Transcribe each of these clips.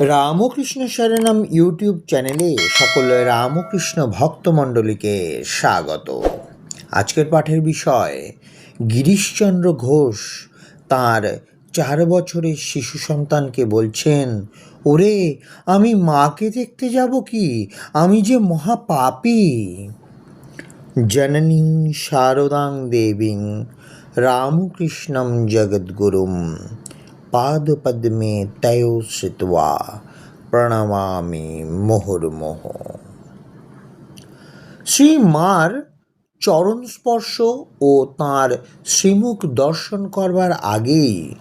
Ramakrishna শরণম YouTube চ্যানেলে সকল রামকৃষ্ণ ভক্তমণ্ডলীকে স্বাগত। আজকের পাঠের বিষয়, গিরিশচন্দ্র ঘোষ তার চার বছরের শিশু সন্তানকে বলছেন, ওরে, আমি মাকে দেখতে যাব কি? আমি যে মহাপাপী। জননী শারদাং দেবীং রামকৃষ্ণম জগদ্গুরুম। পাদপদ্মে তয় শ্রিত্বা প্রণমামি মুহুর্মুহ শ্রী মার চরণ স্পর্শ ও তাঁর শ্রীমুখ দর্শন করবার আগেই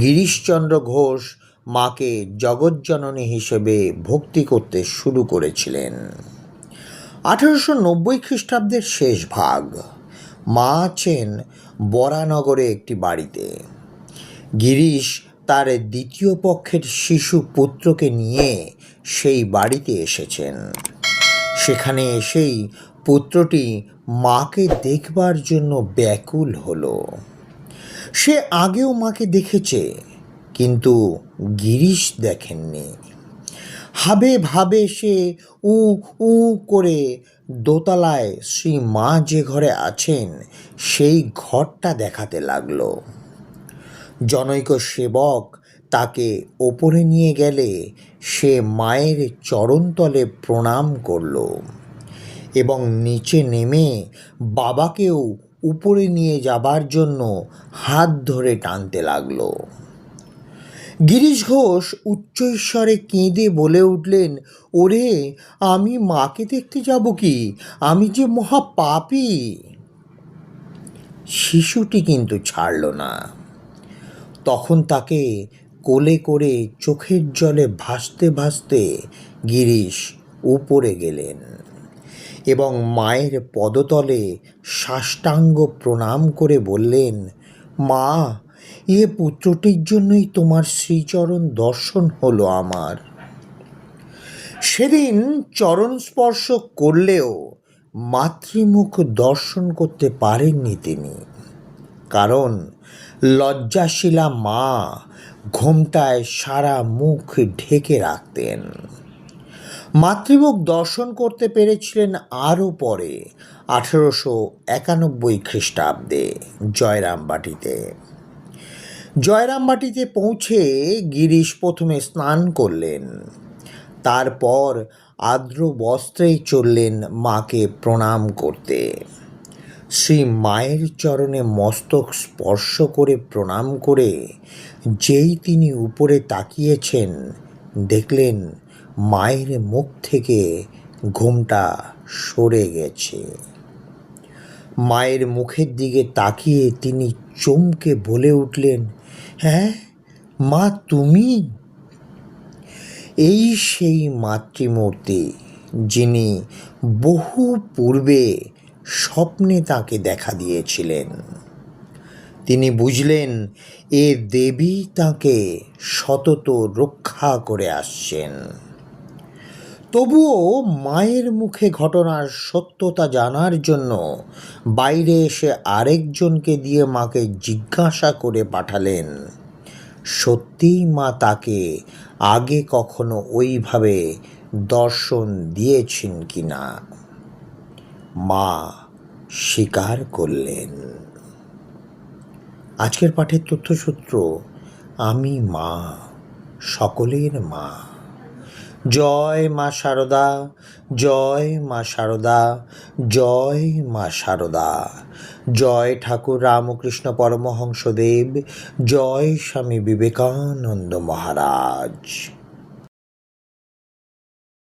গিরিশচন্দ্র ঘোষ মাকে জগজ্জননী হিসেবে ভক্তি করতে শুরু করেছিলেন। আঠারোশো নব্বই খ্রিস্টাব্দের শেষ ভাগ। মা আছেন বরানগরে একটি বাড়িতে। গিরিশ তার দ্বিতীয় পক্ষের শিশু পুত্রকে নিয়ে সেই বাড়িতে এসেছেন। সেখানে এসেই পুত্রটি মাকে দেখবার জন্য ব্যাকুল হলো। সে আগেও মাকে দেখেছে, কিন্তু গিরিশ দেখেননি। হাবে ভাবে সে উ উ করে দোতলায় শ্রী মা যে ঘরে আছেন, সেই ঘরটা দেখাতে লাগল। জনৈক সেবক তাকে ওপরে নিয়ে গেলে সে মায়ের চরণতলে প্রণাম করল এবং নিচে নেমে বাবাকেও উপরে নিয়ে যাবার জন্য হাত ধরে টানতে লাগল। গিরিশ ঘোষ উচ্চৈস্বরে কেঁদে বলে উঠলেন, ওরে, আমি মাকে দেখতে যাব কি? আমি যে মহা পাপী শিশুটি কিন্তু ছাড়ল না। তখন তাকে কোলে করে চোখের জলে ভাসতে ভাসতে গিরিশ উপরে গেলেন এবং মায়ের পদতলে সাষ্টাঙ্গ প্রণাম করে বললেন, মা, এ পুত্রটির জন্যই তোমার শ্রীচরণ দর্শন হলো আমার। সেদিন চরণ স্পর্শ করলেও মাতৃমুখ দর্শন করতে পারেননি তিনি। কারণ লজ্জাশীলা মা ঘোমটায় সারা মুখ ঢেকে রাখতেন। মাতৃমুখ দর্শন করতে পেরেছিলেন আরও পরে, আঠেরোশো একানব্বই খ্রিস্টাব্দে জয়রামবাটিতে। জয়রামবাটিতে পৌঁছে গিরিশ প্রথমে স্নান করলেন। তারপর আর্দ্র বস্ত্রেই চললেন মাকে প্রণাম করতে। শ্রী মায়ের চরণে মস্তক স্পর্শ করে প্রণাম করে যেই তিনি উপরে তাকিয়েছেন, দেখলেন মায়ের মুখ থেকে ঘুমটা সরে গেছে। মায়ের মুখের দিকে তাকিয়ে তিনি চমকে বলে উঠলেন হ্যাঁ মা, তুমি? এই সেই মাতৃমূর্তি যিনি বহু পূর্বে স্বপ্নে তাকে দেখা দিয়েছিলেন। তিনি বুঝলেন, এ দেবী তাকে সতত রক্ষা করে আসছেন। তবুও মায়ের মুখে ঘটনার সত্যতা জানার জন্য বাইরে এসে আরেকজনকে দিয়ে মাকে জিজ্ঞাসা করে পাঠালেন। সত্যিই মা তাকে আগে কখনো ওইভাবে দর্শন দিয়েছেন কি না মা স্বীকার করলেন। আজকের পাঠের তথ্যসূত্র, আমি মা, সকলের মা। জয় মা শারদা জয় মা শারদা জয় মা শারদা জয় ঠাকুর রামকৃষ্ণ পরমহংসদেব, জয় স্বামী বিবেকানন্দ মহারাজ।